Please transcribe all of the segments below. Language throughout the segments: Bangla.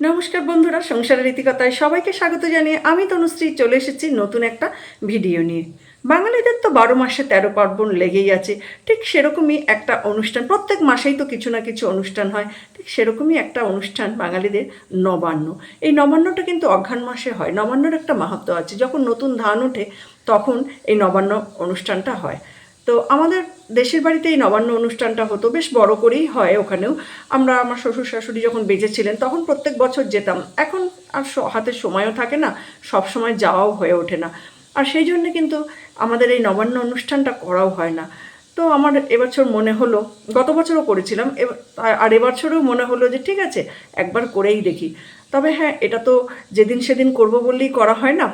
নমস্কার বন্ধুরা, সংসারের রীতিকতায় সবাইকে স্বাগত জানিয়ে আমি তনুশ্রী চলে এসেছি নতুন একটা ভিডিও নিয়ে। বাঙালিদের তো বারো মাসে তেরো পার্বণ লেগেই আছে। ঠিক সেরকমই একটা অনুষ্ঠান, প্রত্যেক মাসেই তো কিছু না কিছু অনুষ্ঠান হয়। ঠিক সেরকমই একটা অনুষ্ঠান বাঙালিদের নবান্ন। এই নবান্নটা কিন্তু অঘ্রাণ মাসে হয়। নবান্নর একটা মাহাত্ম আছে। যখন নতুন ধান ওঠে, তখন এই নবান্ন অনুষ্ঠানটা হয়। তো আমাদের দেশের বাড়িতে এই নবান্ন অনুষ্ঠানটা হতো, বেশ বড় করেই হয় ওখানেও। আমরা আমার শ্বশুর শাশুড়ি যখন বেঁচেছিলেন, তখন প্রত্যেক বছর যেতাম। এখন আর হাতে সময়ও থাকে না, সব সময় যাওয়াও হয়ে ওঠে না। আর সেই জন্য কিন্তু আমাদের এই নবান্ন অনুষ্ঠানটা করাও হয় না। তো আমার এবছর মনে হলো, গত বছরও করেছিলাম আর- এবছরও মনে হলো যে ঠিক আছে, একবার করেই দেখি। তবে হ্যাঁ এটা তো যেদিন সেদিন করব বললেই করা হয় না।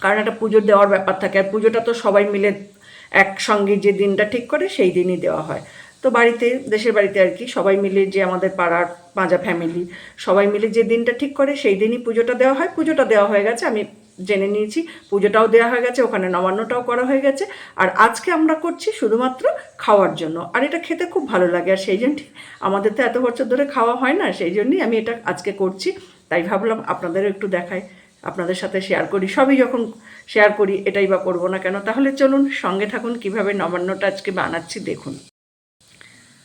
কারণ একটা পুজোর দেওয়ার ব্যাপার থাকে, আর পুজোটা তো সবাই মিলে একসঙ্গে যে দিনটা ঠিক করে সেই দিনই দেওয়া হয়। তো বাড়িতে, দেশের বাড়িতে আর কি সবাই মিলে যে আমাদের পাড়ার পাঁজা ফ্যামিলি সবাই মিলে যে দিনটা ঠিক করে সেই দিনই পুজোটা দেওয়া হয়। পুজোটা দেওয়া হয়ে গেছে, আমি জেনে নিয়েছি, পুজোটাও দেওয়া হয়ে গেছে, ওখানে নবান্নটাও করা হয়ে গেছে। আর আজকে আমরা করছি শুধুমাত্র খাওয়ার জন্য। আর এটা খেতে খুব ভালো লাগে, আর সেই জন্যই আমাদের তো এত বছর ধরে খাওয়া হয় না, সেই জন্যই আমি এটা আজকে করছি। তাই ভাবলাম আপনাদেরও একটু দেখাই। আপনাদের সাথে শেয়ার করি। সবই যখন শেয়ার করি, এটাই বা করব না কেন? তাহলে চলুন সঙ্গে থাকুন, কীভাবে নবান্নটা আজকে বানাচ্ছি দেখুন।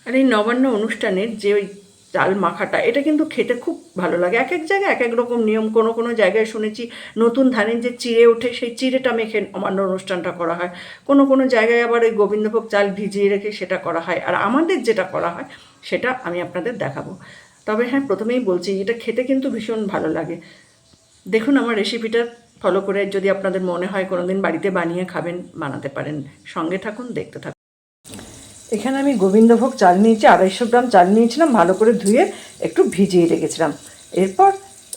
আর এই নবান্ন অনুষ্ঠানের যে ওই চাল মাখাটা, এটা কিন্তু খেতে খুব ভালো লাগে। এক এক জায়গায় এক এক রকম নিয়ম। কোনো কোনো জায়গায় শুনেছি, নতুন ধানের যে চিড়ে ওঠে, সেই চিড়েটা মেখে অমান্য অনুষ্ঠানটা করা হয়। কোনো কোনো জায়গায় আবার ওই গোবিন্দভোগ চাল ভিজিয়ে রেখে সেটা করা হয়। আর আমাদের যেটা করা হয়, সেটা আমি আপনাদের দেখাবো। তবে হ্যাঁ প্রথমেই বলছি, এটা খেতে কিন্তু ভীষণ ভালো লাগে। দেখুন, আমার রেসিপিটা ফলো করে যদি আপনাদের মনে হয় কোনো দিন বাড়িতে বানিয়ে খাবেন, বানাতে পারেন। সঙ্গে থাকুন, দেখতে থাকুন। এখানে আমি গোবিন্দভোগ চাল নিয়েছি, আড়াইশো গ্রাম চাল নিয়েছিলাম, ভালো করে ধুয়ে একটু ভিজিয়ে রেখেছিলাম। এরপর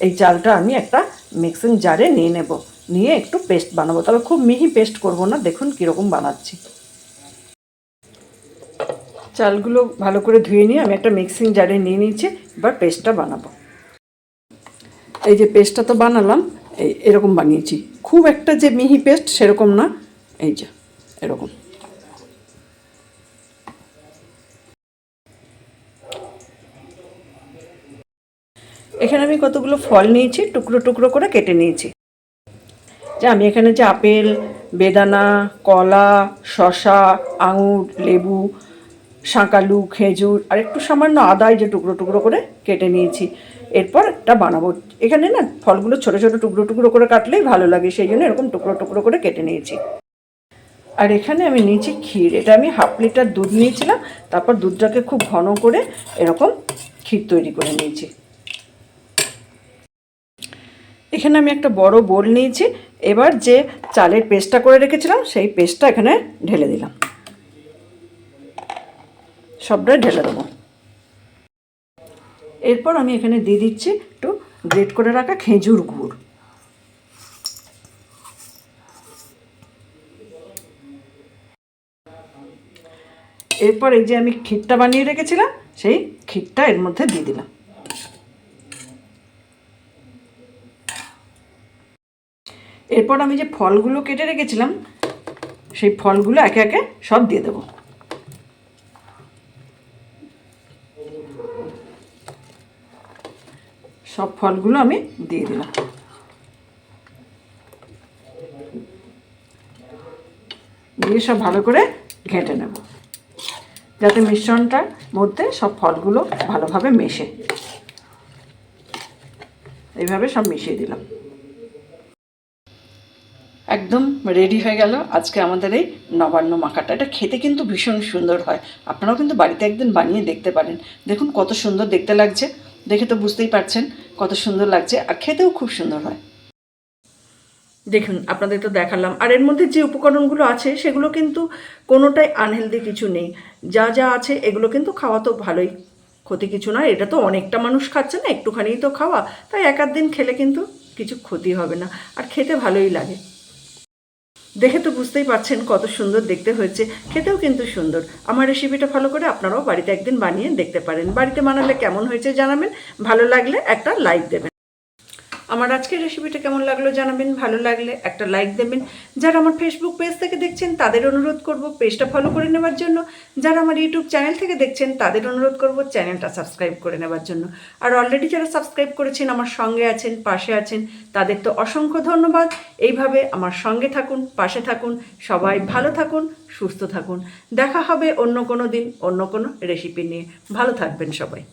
এই চালটা আমি একটা মিক্সিং জারে নিয়ে নেব। নিয়ে একটু পেস্ট বানাবো। তবে খুব মিহি পেস্ট করব না, দেখুন কীরকম বানাচ্ছি। চালগুলো ভালো করে ধুয়ে নিয়ে আমি একটা মিক্সিং জারে নিয়ে নিয়েছি, এবার পেস্টটা বানাবো। এই যে পেস্টটা তো বানালাম, এই এরকম বানিয়েছি। খুব একটা যে মিহি পেস্ট সেরকম না, এই যে, এরকম। এখানে আমি কতগুলো ফল নিয়েছি, টুকরো টুকরো করে কেটে নিয়েছি। যে আমি এখানে যে আপেল, বেদানা, কলা শশা আঙুর, লেবু, শাঁকালু, খেজুর, আর একটু সামান্য আদায় যে টুকরো টুকরো করে কেটে নিয়েছি। এরপর এটা বানাবো। এখানে না ফলগুলো ছোটো ছোটো টুকরো টুকরো করে কাটলেই ভালো লাগে, সেই জন্য এরকম টুকরো টুকরো করে কেটে নিয়েছি। আর এখানে আমি নিয়েছি ক্ষীর। এটা আমি হাফ লিটার দুধ নিয়েছিলাম, তারপর দুধটাকে খুব ঘন করে এরকম ক্ষীর তৈরি করে নিয়েছি। এখানে আমি একটা বড় বোল নিয়েছি। এবার যে চালের পেস্টটা করে রেখেছিলাম, সেই পেস্টটা এখানে ঢেলে দিলাম। সবটাই ঢেলে দেবো। এরপর আমি এখানে দিয়ে দিচ্ছি একটু গ্রেট করে রাখা খেজুর গুড়। এরপর এই যে আমি ক্ষীরটা বানিয়ে রেখেছিলাম, সেই ক্ষীরটা এর মধ্যে দিয়ে দিলাম। এরপর আমি যে ফলগুলো কেটে রেখেছিলাম, সেই ফলগুলো একে একে সব দিয়ে দেবো। সব ফলগুলো আমি দিয়ে দিলাম। দিয়ে সব ভালো করে ঘেঁটে নেব। যাতে মিশ্রণটার মধ্যে সব ফলগুলো ভালোভাবে মেশে। এইভাবে সব মিশিয়ে দিলাম। একদম রেডি হয়ে গেল আজকে আমাদের এই নবান্ন মাখাটা। এটা খেতে কিন্তু ভীষণ সুন্দর হয়। আপনারাও কিন্তু বাড়িতে একদিন বানিয়ে দেখতে পারেন। দেখুন কত সুন্দর দেখতে লাগছে। দেখে তো বুঝতেই পারছেন কত সুন্দর লাগছে আর খেতেও খুব সুন্দর হয়। দেখুন, আপনাদের তো দেখালাম। আর এর মধ্যে যে উপকরণগুলো আছে, সেগুলো কিন্তু কোনোটাই আনহেলদি কিছু নেই। যা যা আছে, এগুলো কিন্তু খাওয়া তো ভালোই। ক্ষতি কিছু নয়, এটা তো অনেকটা মানুষ খাচ্ছে না, একটুখানিই তো খাওয়া। তাই এক দিন খেলে কিন্তু কিছু ক্ষতি হবে না। আর খেতে ভালোই লাগে। দেখে তো বুঝতেই পারছেন কত সুন্দর দেখতে হয়েছে, খেতেও কিন্তু সুন্দর। আমার রেসিপিটা ফলো করে আপনারাও বাড়িতে একদিন বানিয়ে দেখতে পারেন। বাড়িতে বানালে কেমন হয়েছে জানাবেন, ভালো লাগলে একটা লাইক দেবেন। আমার আজকের রেসিপিটা কেমন লাগল জানাবেন, ভালো লাগলে একটা লাইক দেবেন। যারা আমার ফেসবুক পেজ থেকে দেখছেন, তাদের অনুরোধ করব পেজটা ফলো করে নেওয়ার জন্য। যারা আমার ইউটিউব চ্যানেল থেকে দেখছেন, তাদের অনুরোধ করব চ্যানেলটা সাবস্ক্রাইব করে নেওয়ার জন্য। আর অলরেডি যারা সাবস্ক্রাইব করেছেন, আমার সঙ্গে আছেন, পাশে আছেন, তাদের তো অসংখ্য ধন্যবাদ। এইভাবে আমার সঙ্গে থাকুন, পাশে থাকুন, সবাই ভালো থাকুন, সুস্থ থাকুন। দেখা হবে অন্য কোনো দিন, অন্য কোনো রেসিপি নিয়ে। ভালো থাকবেন সবাই।